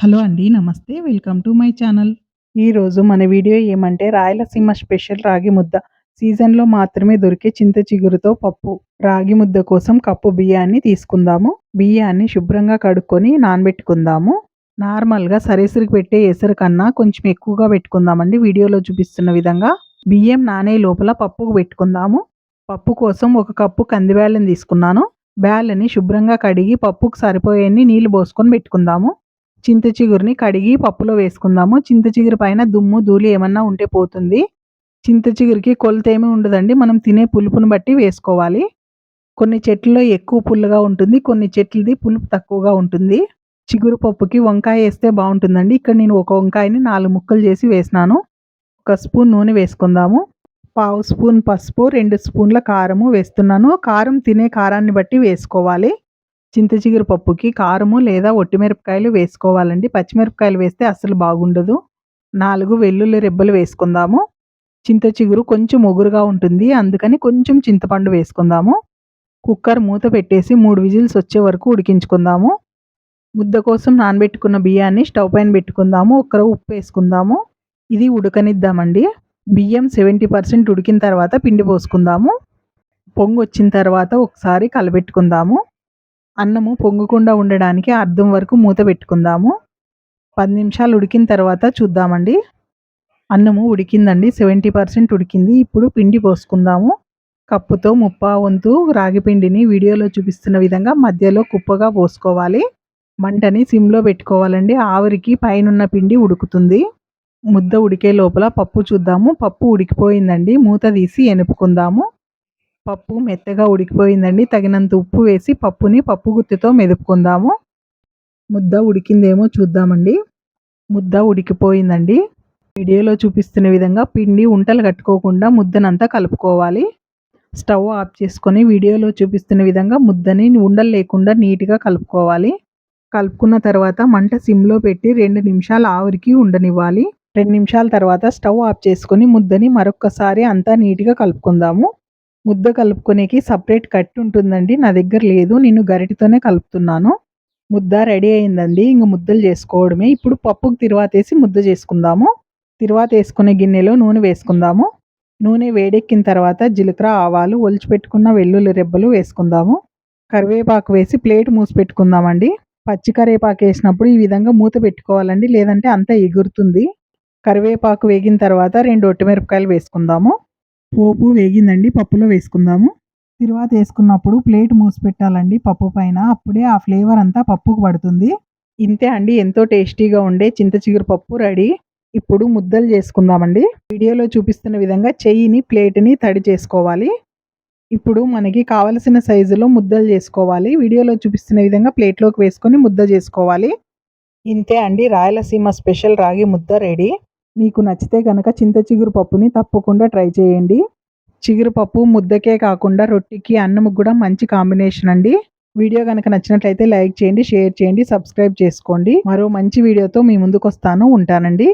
Hello అండి. నమస్తే. Welcome to my channel. ఈరోజు మన వీడియో ఏమంటే రాయలసీమ స్పెషల్ రాగి ముద్ద. సీజన్‌లో మాత్రమే దొరికే చింత చిగురుతో పప్పు. రాగి ముద్ద కోసం కప్పు బియ్యాన్ని తీసుకుందాము. బియ్యాన్ని శుభ్రంగా కడుక్కొని నానబెట్టుకుందాము. నార్మల్‌గా సరేసరికి పెట్టే ఎసరు కన్నా కొంచెం ఎక్కువగా పెట్టుకుందామండి. వీడియోలో చూపిస్తున్న విధంగా. బియ్యం నానే లోపల పప్పుకు పెట్టుకుందాము. పప్పు కోసం ఒక కప్పు కంది బ్యాలని తీసుకున్నాను. బ్యాళ్ళని శుభ్రంగా కడిగి పప్పుకు సరిపోయేన్ని నీళ్ళు పోసుకొని పెట్టుకుందాము. చింత చిగురిని కడిగి పప్పులో వేసుకుందాము. చింత చిగురు పైన దుమ్ము, ధూళి ఏమన్నా ఉంటే పోతుంది. చింత చిగురికి కొలత ఏమీ ఉండదండి. మనం తినే పులుపుని బట్టి వేసుకోవాలి. కొన్ని చెట్లలో ఎక్కువ పుల్లగా ఉంటుంది. కొన్ని చెట్లది పులుపు తక్కువగా ఉంటుంది. చిగురు పప్పుకి వంకాయ వేస్తే బాగుంటుందండి ఇక్కడ నేను ఒక వంకాయని నాలుగు ముక్కలు చేసి వేసినాను. ఒక స్పూన్ నూనె వేసుకుందాము. పావు స్పూన్ పసుపు, రెండు స్పూన్ల కారము వేస్తున్నాను. కారం తినే కారాన్ని బట్టి వేసుకోవాలి. చింత చిగురు పప్పుకి కారము లేదా ఒట్టిమిరపకాయలు వేసుకోవాలండి. పచ్చిమిరపకాయలు వేస్తే అస్సలు బాగుండదు. నాలుగు వెల్లుల్లి రెబ్బలు వేసుకుందాము. చింత చిగురు కొంచెం ఒగురుగా ఉంటుంది. అందుకని కొంచెం చింతపండు వేసుకుందాము. కుక్కర్ మూత పెట్టేసి మూడు విజిల్స్ వచ్చే వరకు ఉడికించుకుందాము. ముద్ద కోసం నానబెట్టుకున్న బియ్యాన్ని స్టవ్ పైన పెట్టుకుందాము. ఒక్కర ఉప్పు వేసుకుందాము. ఇది ఉడకనిద్దామండి. బియ్యం 70% ఉడికిన తర్వాత పిండి పోసుకుందాము. పొంగు వచ్చిన తర్వాత ఒకసారి కలబెట్టుకుందాము. అన్నము పొంగకుండా ఉండడానికి అర్ధం వరకు మూత పెట్టుకుందాము. పది నిమిషాలు ఉడికిన తర్వాత చూద్దామండి. అన్నము ఉడికిందండి. 70% ఉడికింది. ఇప్పుడు పిండి పోసుకుందాము. కప్పుతో ముప్పా వంతు రాగి పిండిని వీడియోలో చూపిస్తున్న విధంగా మధ్యలో కుప్పగా పోసుకోవాలి. మంటని సిమ్‌లో పెట్టుకోవాలండి. ఆవిరికి పైనున్న పిండి ఉడుకుతుంది. ముద్ద ఉడికే లోపల పప్పు చూద్దాము. పప్పు ఉడికిపోయిందండి. మూత తీసి ఎనుపుకుందాము. పప్పు మెత్తగా ఉడికిపోయిందండి. తగినంత ఉప్పు వేసి పప్పుని పప్పు గుత్తితో మెదుపుకుందాము. ముద్ద ఉడికిందేమో చూద్దామండి. ముద్ద ఉడికిపోయిందండి. వీడియోలో చూపిస్తున్న విధంగా పిండి ఉంటలు కట్టుకోకుండా ముద్దనంతా కలుపుకోవాలి. స్టవ్ ఆఫ్ చేసుకొని వీడియోలో చూపిస్తున్న విధంగా ముద్దని ఉండలు లేకుండా నీట్‌గా కలుపుకోవాలి. కలుపుకున్న తర్వాత మంట సిమ్‌లో పెట్టి రెండు నిమిషాలు ఆవిరికి ఉండనివ్వాలి. రెండు నిమిషాల తర్వాత స్టవ్ ఆఫ్ చేసుకొని ముద్దని మరొక్కసారి అంతా నీట్‌గా కలుపుకుందాము. ముద్ద కలుపుకునేకి సపరేట్ కట్ ఉంటుందండి. నా దగ్గర లేదు. నేను గరిటితోనే కలుపుతున్నాను. ముద్ద రెడీ అయిందండి. ఇంక ముద్దలు చేసుకోవడమే. ఇప్పుడు పప్పుకు తిరువాతేసి ముద్ద చేసుకుందాము. తిరువాతేసుకునే గిన్నెలో నూనె వేసుకుందాము. నూనె వేడెక్కిన తర్వాత జీలకర్ర, ఆవాలు, ఒలిచిపెట్టుకున్న వెల్లుల్లి రెబ్బలు వేసుకుందాము. కరివేపాకు వేసి ప్లేట్ మూసి పెట్టుకుందామండి. పచ్చి కరివేపాకు వేసినప్పుడు ఈ విధంగా మూత పెట్టుకోవాలండి. లేదంటే అంతా ఎగురుతుంది. కరివేపాకు వేగిన తర్వాత రెండు ఒట్టిమిరపకాయలు వేసుకుందాము. పోపు వేగిందండి. పప్పులో వేసుకుందాము. తిరువాత వేసుకున్నప్పుడు ప్లేట్ మూసి పెట్టాలండి పప్పు పైన. అప్పుడే ఆ ఫ్లేవర్ అంతా పప్పుకు పడుతుంది. ఇంతే అండి. ఎంతో టేస్టీగా ఉండే చింత చిగురు పప్పు రెడీ. ఇప్పుడు ముద్దలు చేసుకుందామండి. వీడియోలో చూపిస్తున్న విధంగా చెయ్యిని, ప్లేట్‌ని తడి చేసుకోవాలి. ఇప్పుడు మనకి కావలసిన సైజులో ముద్దలు చేసుకోవాలి. వీడియోలో చూపిస్తున్న విధంగా ప్లేట్‌లోకి వేసుకొని ముద్ద చేసుకోవాలి. ఇంతే అండి. రాయలసీమ స్పెషల్ రాగి ముద్ద రెడీ. మీకు నచ్చితే కనుక చింత చిగురు పప్పుని తప్పకుండా ట్రై చేయండి. చిగురు పప్పు ముద్దకే కాకుండా రొట్టెకి, అన్నం కూడా మంచి కాంబినేషన్ అండి. వీడియో కనుక నచ్చినట్లయితే లైక్ చేయండి, షేర్ చేయండి, సబ్స్క్రైబ్ చేసుకోండి. మరో మంచి వీడియోతో మీ ముందుకొస్తాను. ఉంటానండి.